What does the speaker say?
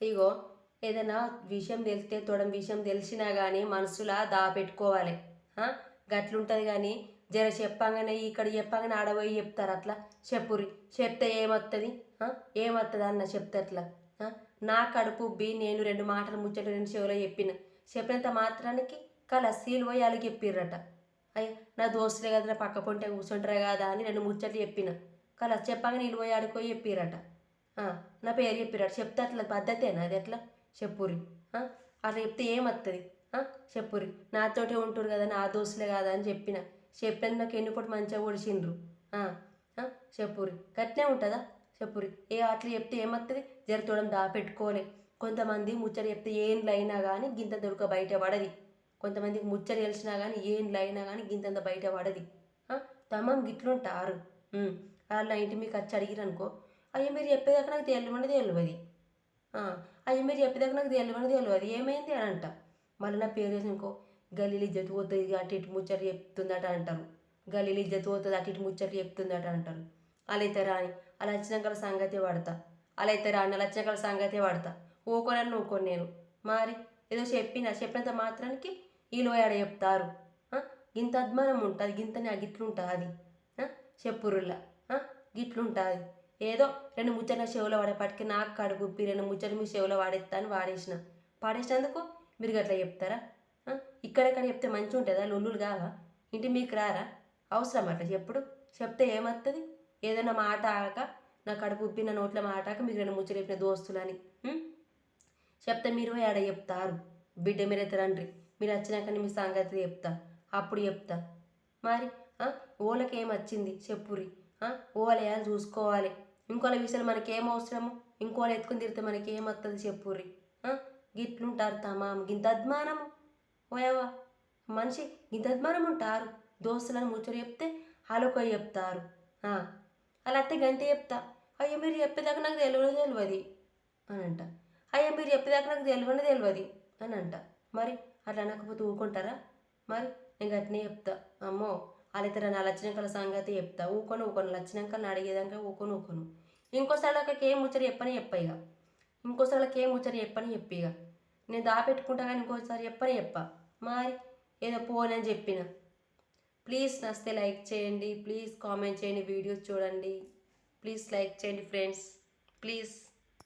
ఇగో ఏదైనా విషయం తెలిస్తే తోడం విషయం తెలిసినా కానీ మనసులా దాపెట్టుకోవాలి. గట్లుంటుంది కానీ జర చెప్పంగానే ఇక్కడ చెప్పంగానే ఆడబోయి చెప్తారు అట్లా. చెప్పురి చెప్తే ఏమొస్తుంది ఏమొస్తుంది అన్న చెప్తే అట్లా. నా కడుపు ఉబ్బి నేను రెండు మాటలు ముచ్చట రెండు చెవులో చెప్పిన. చెప్పినంత మాత్రానికి కళ సీలు పోయి వాళ్ళకి చెప్పిర్రట. అయ్యా నా దోస్తులే కదా నా పక్క పొంటే కూర్చుంటారు కదా అని రెండు ముచ్చట్లు చెప్పిన. కళ చెప్పంగానే నీళ్ళు పోయి ఆడుకోయి చెప్పిరట నా పేరు చెప్పిరాడు. చెప్తే అట్లా పద్ధతేనా? అది ఎట్లా? చెప్పురి అట్లా చెప్తే ఏమత్తది? చెప్పురి నాతోటే ఉంటారు కదా నా దోస్తులే కదా అని చెప్పిన. చెప్పాను నాకు ఎన్ని పూట మంచిగా ఒడిచిండ్రు చెప్పురి గట్నే ఉంటుందా? చెప్పురి ఏ అట్లా చెప్తే ఏమత్తది? జరతోడం దాపెట్టుకోలే కొంతమంది ముచ్చట చెప్తే ఏం లైనా కానీ గింత దొరక బయట పడది. కొంతమందికి ముచ్చట తెలిసినా కానీ ఏం లైనా కానీ గింతంత బయట పడది. తమం గిట్లుంటారు. వాళ్ళ ఇంటి మీకు వచ్చి అడిగిరనుకో అయ్యో మీరు చెప్పేదాకా నాకు తెలియమని తెలియదు. అయ్యో మీరు చెప్పేదాకా నాకు తెలియమని తెలియదు. ఏమైంది అని అంట. మళ్ళీ నా పేరు వేసి ఇంకో గలీలు ఇజ్జత్ పోతుంది అటు ఇటు ముచ్చట చెప్తుందట అంటారు. గలీలు ఇజ్జత్ పోతుంది అటు ఇటు ముచ్చట చెప్తుందట అంటారు. అలా అయితే రాని అలా వచ్చినాక సంగతి పడతా అలా అయితే రాని అలా వచ్చినాక సంగతి పడతా ఊకోనని ఊకోను నేను మరి ఏదో చెప్పిన చెప్పినంత మాత్రానికి వీళ్ళు ఆడ చెప్తారు. ఇంత అద్మానం ఉంటుంది గింతనే గిట్లుంటుంది చెప్పురుల్లా గిట్లుంటుంది ఏదో రెండు ముచ్చట చెవులో వాడేపాటికి నాకు కడుపు ఉప్పి రెండు ముచ్చట్లు మీ చెవులో వాడేస్తాను వాడేసిన. పాడేసినందుకు మీరు గట్లా చెప్తారా? ఇక్కడెక్కడ చెప్తే మంచిగా ఉంటుందా? లొల్లులు కావా? ఇంటి మీకు రారా? అవసరం అట్లా చెప్పుడు? చెప్తే ఏమవుతుంది ఏదైనా మాట ఆక నా కడుపు ఉప్పి నా నోట్ల మాట ఆక మీకు రెండు ముచ్చట్లు చెప్పిన దోస్తులని చెప్తే మీరు ఆడ చెప్తారు. బిడ్డ మీరైతే రండ్రి మీరు వచ్చినాక మీ సంగతి చెప్తా. అప్పుడు చెప్తా. మరి ఓలకేం ఓలకి వచ్చింది చెప్పురి ఓలేయాలి చూసుకోవాలి. ఇంకోల విషయాలు మనకి అవసరము ఇంకోళ్ళు ఎత్తుకుని తిరిగితే మనకి ఏం చెప్పుర్రి గిట్లుంటారు తమాం. గింత అద్మానము. ఓయవా మనిషి గింత అద్మానం ఉంటారు దోస్తులను కూర్చొని చెప్తే అలొక చెప్తారు. అలా అత్తే గంతే చెప్తా. అయ్యో మీరు చెప్పేదాకా నాకు తెలియదు తెలియదు అని అంట అయ్యో మీరు చెప్పేదాకా నాకు తెలియని తెలియదు అని అంట మరి అట్లా అనకపోతే ఊరుకుంటారా? మరి నేను గట్టినే చెప్తా. అమ్మో. వాళ్ళైతే నా లచ్చినాకల సంగతి చెప్తా. ఊకొని ఊకొని. లచ్చినాక అడిగేదాకా ఊకొని ఊకొను. ఇంకోసారి ఒక ఏం ముచ్చట చెప్పని చెప్ప ఇక ఇంకోసారి వాళ్ళకి ఏం ముచ్చట చెప్పని చెప్పి ఇక నేను దాపెట్టుకుంటా కానీ ఇంకోసారి చెప్పని చెప్ప. మరి ఏదో పోనని చెప్పిన. ప్లీజ్ నస్తే లైక్ చేయండి. ప్లీజ్ కామెంట్ చేయండి. వీడియోస్ చూడండి. ప్లీజ్ లైక్ చేయండి ఫ్రెండ్స్. ప్లీజ్.